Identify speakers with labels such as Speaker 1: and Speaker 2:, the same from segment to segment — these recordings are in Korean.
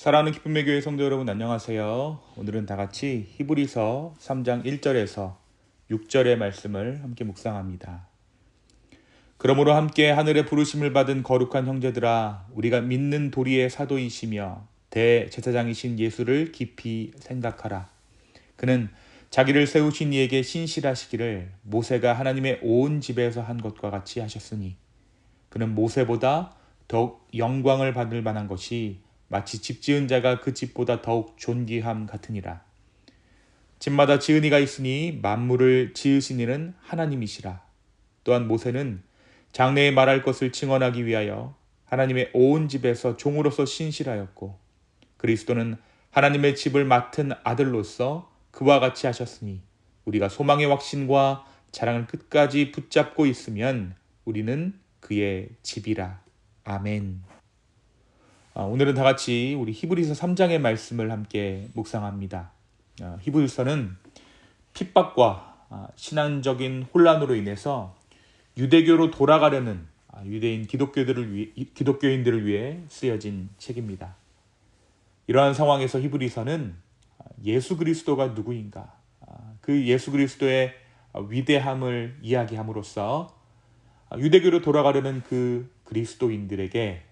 Speaker 1: 사랑하는 기쁨의 교회 성도 여러분 안녕하세요. 오늘은 다 같이 히브리서 3장 1절에서 6절의 말씀을 함께 묵상합니다. 그러므로 함께 하늘의 부르심을 받은 거룩한 형제들아 우리가 믿는 도리의 사도이시며 대제사장이신 예수를 깊이 생각하라. 그는 자기를 세우신 이에게 신실하시기를 모세가 하나님의 온 집에서 한 것과 같이 하셨으니 그는 모세보다 더욱 영광을 받을 만한 것이 마치 집 지은 자가 그 집보다 더욱 존귀함 같으니라. 집마다 지은 이가 있으니 만물을 지으신 이는 하나님이시라. 또한 모세는 장래에 말할 것을 증언하기 위하여 하나님의 온 집에서 종으로서 신실하였고 그리스도는 하나님의 집을 맡은 아들로서 그와 같이 하셨으니 우리가 소망의 확신과 자랑을 끝까지 붙잡고 있으면 우리는 그의 집이라. 아멘. 아, 오늘은 다 같이 우리 히브리서 3장의 말씀을 함께 묵상합니다. 아, 히브리서는 핍박과 아, 신앙적인 혼란으로 인해서 유대교로 돌아가려는 유대인 기독교들을 위해, 기독교인들을 위해 쓰여진 책입니다. 이러한 상황에서 히브리서는 예수 그리스도가 누구인가, 그 예수 그리스도의 위대함을 이야기함으로써 유대교로 돌아가려는 그 그리스도인들에게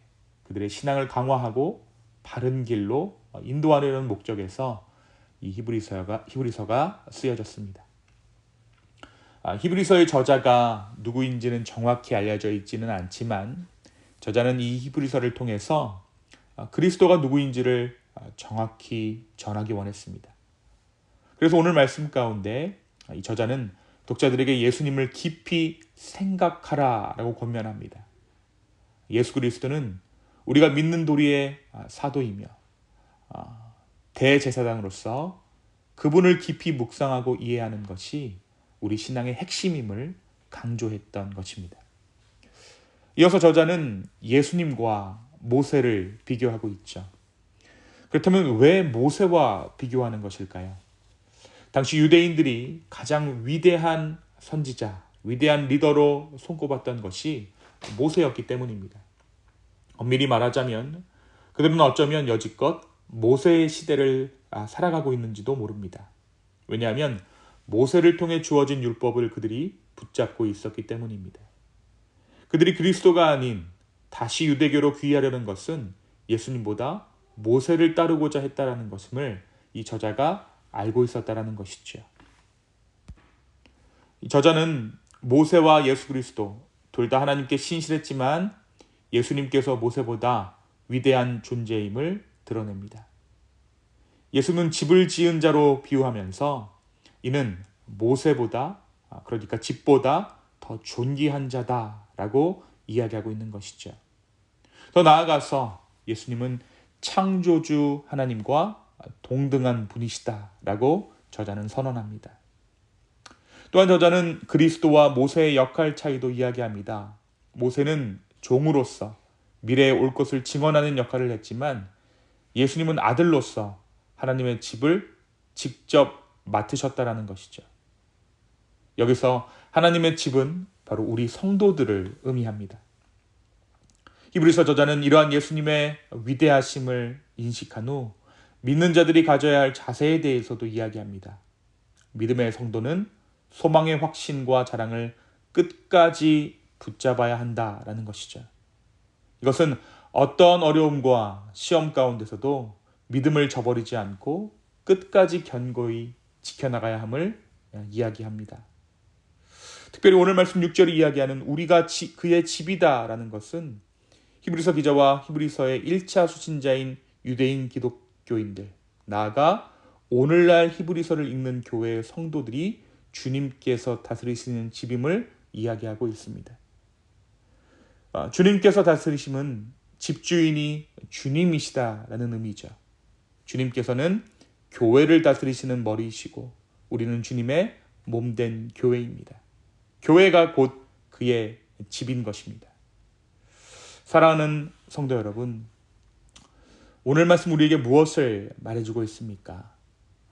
Speaker 1: 그들의 신앙을 강화하고 바른 길로 인도하려는 목적에서 이 히브리서가 히브리서가 쓰여졌습니다. 아, 히브리서의 저자가 누구인지는 정확히 알려져 있지는 않지만 저자는 이 히브리서를 통해서 아, 그리스도가 누구인지를 아, 정확히 전하기 원했습니다. 그래서 오늘 말씀 가운데 이 저자는 독자들에게 예수님을 깊이 생각하라라고 권면합니다. 예수 그리스도는 우리가 믿는 도리의 사도이며 대제사장으로서 그분을 깊이 묵상하고 이해하는 것이 우리 신앙의 핵심임을 강조했던 것입니다. 이어서 저자는 예수님과 모세를 비교하고 있죠. 그렇다면 왜 모세와 비교하는 것일까요? 당시 유대인들이 가장 위대한 선지자, 위대한 리더로 손꼽았던 것이 모세였기 때문입니다. 엄밀히 말하자면 그들은 어쩌면 여지껏 모세의 시대를 아, 살아가고 있는지도 모릅니다. 왜냐하면 모세를 통해 주어진 율법을 그들이 붙잡고 있었기 때문입니다. 그들이 그리스도가 아닌 다시 유대교로 귀하려는 것은 예수님보다 모세를 따르고자 했다라는 것임을 이 저자가 알고 있었다라는 것이죠. 이 저자는 모세와 예수 그리스도 둘 다 하나님께 신실했지만 예수님께서 모세보다 위대한 존재임을 드러냅니다. 예수는 집을 지은 자로 비유하면서 이는 모세보다 아, 그러니까 집보다 더 존귀한 자다라고 이야기하고 있는 것이죠. 더 나아가서 예수님은 창조주 하나님과 동등한 분이시다라고 저자는 선언합니다. 또한 저자는 그리스도와 모세의 역할 차이도 이야기합니다. 모세는 종으로서 미래에 올 것을 증언하는 역할을 했지만 예수님은 아들로서 하나님의 집을 직접 맡으셨다라는 것이죠. 여기서 하나님의 집은 바로 우리 성도들을 의미합니다. 히브리서 저자는 이러한 예수님의 위대하심을 인식한 후 믿는 자들이 가져야 할 자세에 대해서도 이야기합니다. 믿음의 성도는 소망의 확신과 자랑을 끝까지 붙잡아야 한다라는 것이죠. 이것은 어떤 어려움과 시험 가운데서도 믿음을 저버리지 않고 끝까지 견고히 지켜나가야 함을 이야기합니다. 특별히 오늘 말씀 6절이 이야기하는 우리가 지, 그의 집이다라는 것은 히브리서 기자와 히브리서의 1차 수신자인 유대인 기독교인들, 나아가 오늘날 히브리서를 읽는 교회의 성도들이 주님께서 다스리시는 집임을 이야기하고 있습니다. 아, 주님께서 다스리심은 집주인이 주님이시다라는 의미죠. 주님께서는 교회를 다스리시는 머리이시고 우리는 주님의 몸된 교회입니다. 교회가 곧 그의 집인 것입니다. 사랑하는 성도 여러분, 오늘 말씀 우리에게 무엇을 말해주고 있습니까?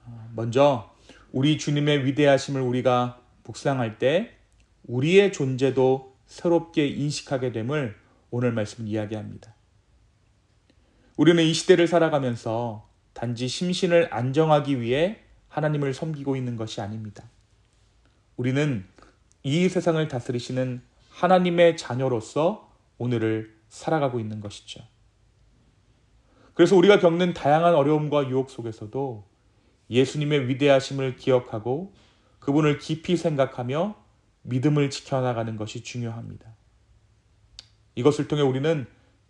Speaker 1: 아, 먼저 우리 주님의 위대하심을 우리가 묵상할 때 우리의 존재도 새롭게 인식하게 됨을 오늘 말씀은 이야기합니다. 우리는 이 시대를 살아가면서 단지 심신을 안정하기 위해 하나님을 섬기고 있는 것이 아닙니다. 우리는 이 세상을 다스리시는 하나님의 자녀로서 오늘을 살아가고 있는 것이죠. 그래서 우리가 겪는 다양한 어려움과 유혹 속에서도 예수님의 위대하심을 기억하고 그분을 깊이 생각하며 믿음을 지켜나가는 것이 중요합니다. 이것을 통해 우리는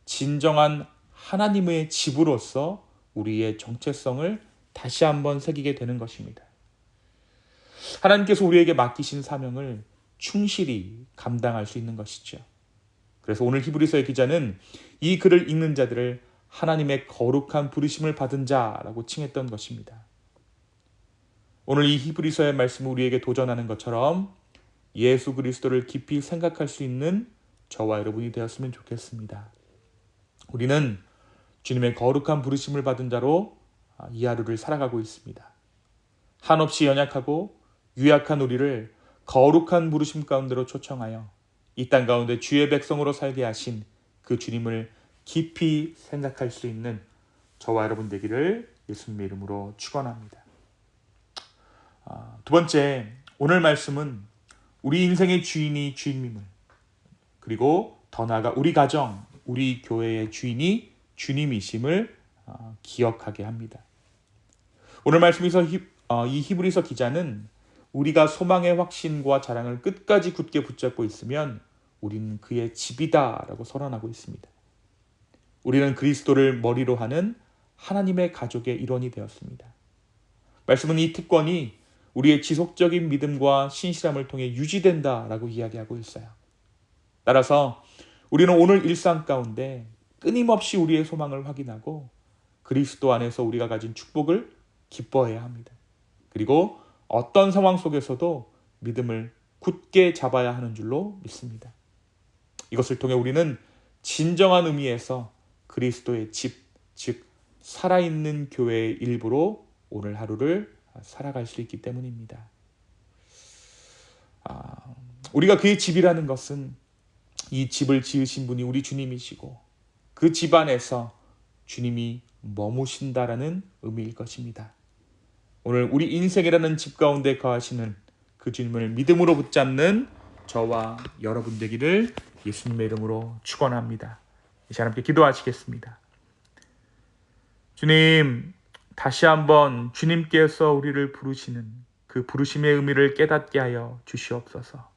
Speaker 1: 진정한 하나님의 집으로서 우리의 정체성을 다시 한번 새기게 되는 것입니다. 하나님께서 우리에게 맡기신 사명을 충실히 감당할 수 있는 것이죠. 그래서 오늘 히브리서의 기자는 이 글을 읽는 자들을 하나님의 거룩한 부르심을 받은 자라고 칭했던 것입니다. 오늘 이 히브리서의 말씀은 우리에게 도전하는 것처럼 예수 그리스도를 깊이 생각할 수 있는 저와 여러분이 되었으면 좋겠습니다. 우리는 주님의 거룩한 부르심을 받은 자로 이 하루를 살아가고 있습니다. 한없이 연약하고 유약한 우리를 거룩한 부르심 가운데로 초청하여 이 땅 가운데 주의 백성으로 살게 하신 그 주님을 깊이 생각할 수 있는 저와 여러분 되기를 예수님의 이름으로 축원합니다. 아, 두 번째, 오늘 말씀은 우리 인생의 주인이 주님임을 그리고 더 나아가 우리 가정, 우리 교회의 주인이 주님이심을 아, 기억하게 합니다. 오늘 말씀에서 어, 이 히브리서 기자는 우리가 소망의 확신과 자랑을 끝까지 굳게 붙잡고 있으면 우리는 그의 집이다라고 선언하고 있습니다. 우리는 그리스도를 머리로 하는 하나님의 가족의 일원이 되었습니다. 말씀은 이 특권이 우리의 지속적인 믿음과 신실함을 통해 유지된다라고 이야기하고 있어요. 따라서 우리는 오늘 일상 가운데 끊임없이 우리의 소망을 확인하고 그리스도 안에서 우리가 가진 축복을 기뻐해야 합니다. 그리고 어떤 상황 속에서도 믿음을 굳게 잡아야 하는 줄로 믿습니다. 이것을 통해 우리는 진정한 의미에서 그리스도의 집, 즉 살아있는 교회의 일부로 오늘 하루를 살아갈 수 있기 때문입니다. 아, 우리가 그의 집이라는 것은 이 집을 지으신 분이 우리 주님이시고 그 집 안에서 주님이 머무신다라는 의미일 것입니다. 오늘 우리 인생이라는 집 가운데 거하시는 그 주님을 믿음으로 붙잡는 저와 여러분 되기를 예수님의 이름으로 축원합니다. 이 시간 함께 기도하시겠습니다. 주님, 다시 한번 주님께서 우리를 부르시는 그 부르심의 의미를 깨닫게 하여 주시옵소서.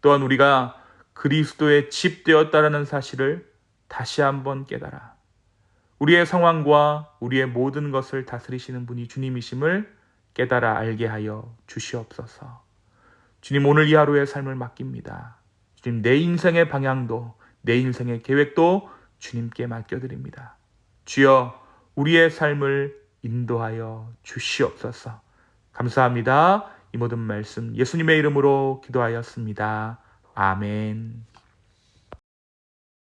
Speaker 1: 또한 우리가 그리스도의 집 되었다라는 사실을 다시 한번 깨달아 우리의 상황과 우리의 모든 것을 다스리시는 분이 주님이심을 깨달아 알게 하여 주시옵소서. 주님 오늘 이 하루의 삶을 맡깁니다. 주님 내 인생의 방향도 내 인생의 계획도 주님께 맡겨드립니다. 주여 우리의 삶을 인도하여 주시옵소서. 감사합니다. 이 모든 말씀 예수님의 이름으로 기도하였습니다. 아멘.